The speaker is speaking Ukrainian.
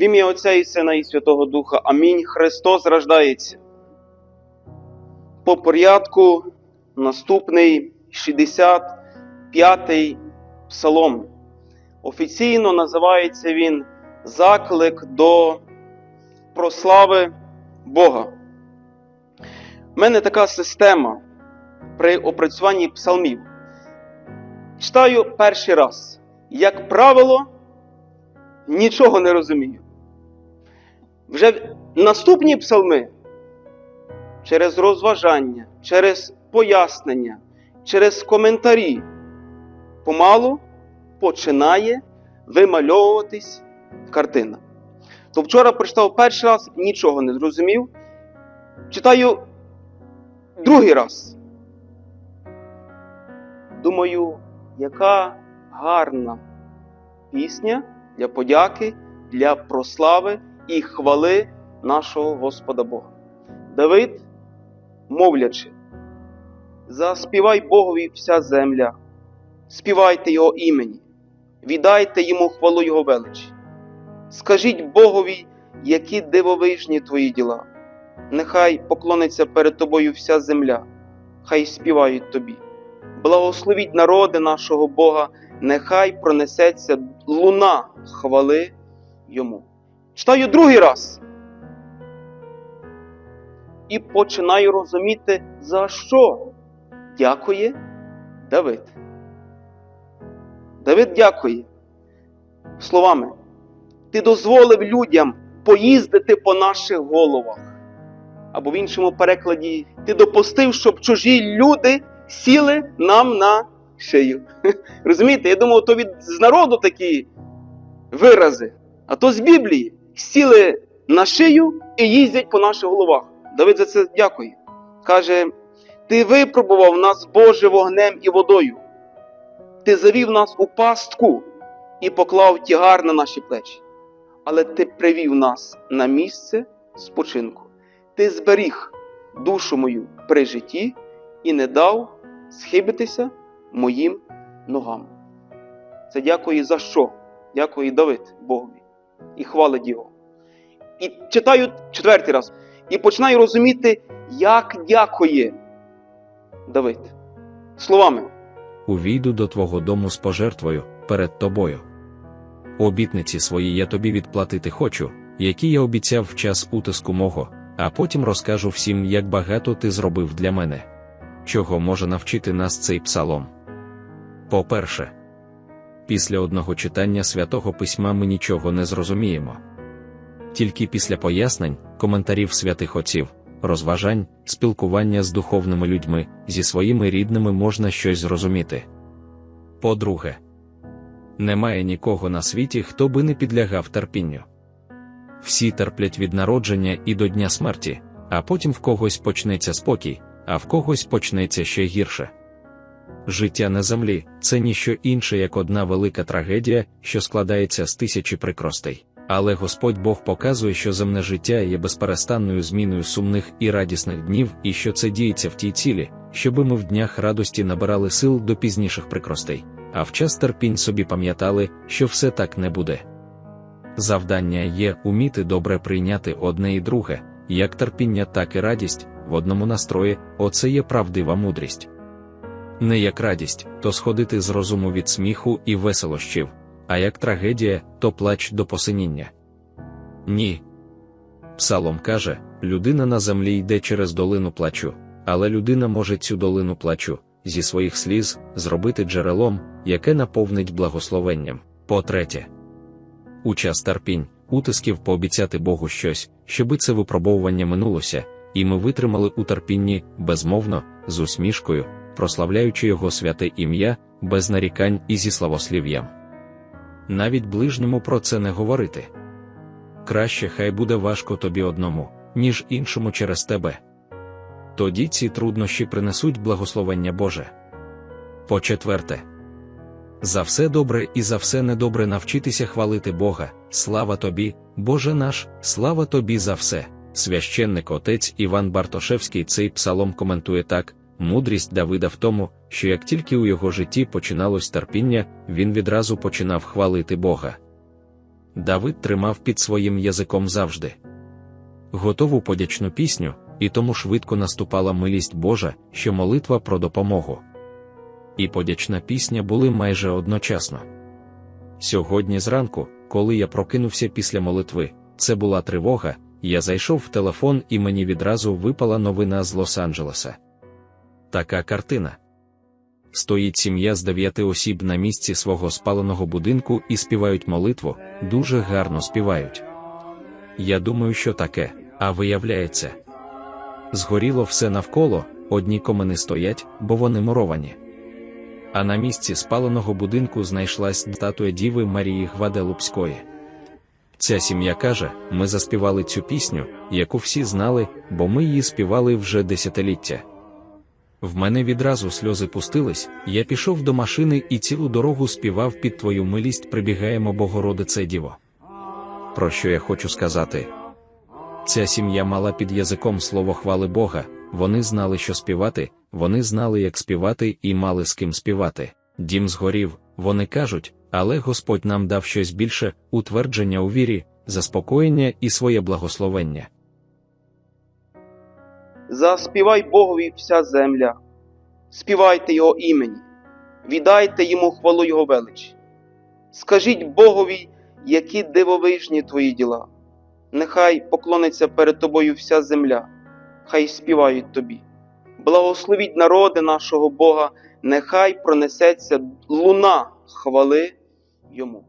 В ім'я Отця і Сина і Святого Духа. Амінь. Христос рождається. По порядку наступний 65-й псалом. Офіційно називається він Заклик до прослави Бога. У мене така система при опрацюванні псалмів. Читаю перший раз. Як правило, нічого не розумію. Вже наступні псалми через розважання, через пояснення, через коментарі помалу починає вимальовуватись картина. То вчора прочитав перший раз, нічого не зрозумів. Читаю другий раз. Думаю, яка гарна пісня для подяки, для прослави і хвали нашого Господа Бога. Давид, мовлячи, заспівай Богові вся земля, співайте Його імені, віддайте йому хвалу Його величі. Скажіть Богові, які дивовижні твої діла. Нехай поклониться перед тобою вся земля, хай співають тобі. Благословіть народи нашого Бога, нехай пронесеться луна хвали йому. Читаю другий раз. І починаю розуміти, за що дякує Давид. Давид дякує словами. Ти дозволив людям поїздити по наших головах. Або в іншому перекладі, ти допустив, щоб чужі люди сіли нам на шию. Розумієте, я думав, то від з народу такі вирази, а то з Біблії сіли на шию і їздять по наших головах. Давид за це дякує. Каже: Ти випробував нас, Боже, вогнем і водою. Ти завів нас у пастку і поклав тягар на наші плечі. Але ти привів нас на місце спочинку. Ти зберіг душу мою при житті і не дав схибитися моїм ногам. Це дякую за що? Дякую Давид Богові і хвалить Його. І читаю четвертий раз. І починаю розуміти, як дякує Давид. Словами. увійду до твого дому з пожертвою перед тобою. Обітниці свої я тобі відплатити хочу, які я обіцяв в час утиску мого, а потім розкажу всім, як багато ти зробив для мене. Чого може навчити нас цей псалом? По-перше, після одного читання святого письма ми нічого не зрозуміємо. Тільки після пояснень, коментарів святих отців, розважань, спілкування з духовними людьми, зі своїми рідними можна щось зрозуміти. По-друге, немає нікого на світі, хто би не підлягав терпінню. Всі терплять від народження і до дня смерті, а потім в когось почнеться спокій, а в когось почнеться ще гірше. Життя на землі це ніщо інше, як одна велика трагедія, що складається з тисячі прикростей. Але Господь Бог показує, що земне життя є безперестанною зміною сумних і радісних днів, і що це діється в тій цілі, щоби ми в днях радості набирали сил до пізніших прикростей, а в час терпінь собі пам'ятали, що все так не буде. Завдання є уміти добре прийняти одне і друге, як терпіння, так і радість, в одному настрої, оце є правдива мудрість. Не як радість, то сходити з розуму від сміху і веселощів, а як трагедія, то плач до посиніння. Ні. Псалом каже: людина на землі йде через долину плачу, але людина може цю долину плачу зі своїх сліз зробити джерелом, яке наповнить благословенням. По-третє, у час терпінь, утисків пообіцяти Богу щось, щоби це випробовування минулося, і ми витримали у терпінні безмовно, з усмішкою, прославляючи Його святе ім'я, без нарікань і зі славослів'ям. Навіть ближньому про це не говорити. Краще хай буде важко тобі одному, ніж іншому через тебе. Тоді ці труднощі принесуть благословення Боже. По четверте, за все добре і за все недобре навчитися хвалити Бога, слава тобі, Боже наш, слава тобі за все. Священник отець Іван Бартошевський цей псалом коментує так: мудрість Давида в тому, що як тільки у його житті починалось терпіння, він відразу починав хвалити Бога. Давид тримав під своїм язиком завжди. Готову подячну пісню, і тому швидко наступала милість Божа, що молитва про допомогу. І подячна пісня були майже одночасно. Сьогодні зранку, коли я прокинувся після молитви, це була тривога, я зайшов в телефон і мені відразу випала новина з Лос-Анджелеса. Така картина. Стоїть сім'я з дев'яти осіб на місці свого спаленого будинку і співають молитву, дуже гарно співають. Я думаю, що таке, а виявляється. Згоріло все навколо, одні комини стоять, бо вони муровані. А на місці спаленого будинку знайшлась статуя Діви Марії Гваделупської. Ця сім'я каже: ми заспівали цю пісню, яку всі знали, бо ми її співали вже десятиліття. В мене відразу сльози пустились, я пішов до машини і цілу дорогу співав під твою милість прибігаємо Богородице Діво. Про що я хочу сказати? Ця сім'я мала під язиком слово хвали Бога, вони знали, що співати, вони знали, як співати, і мали з ким співати. Дім згорів, вони кажуть, але Господь нам дав щось більше утвердження у вірі, заспокоєння і своє благословення. Заспівай Богові вся земля, співайте Його імені, віддайте йому хвалу Його величі. Скажіть Богові, які дивовижні твої діла. Нехай поклониться перед тобою вся земля, хай співають тобі. Благословіть народи нашого Бога, нехай пронесеться луна хвали йому.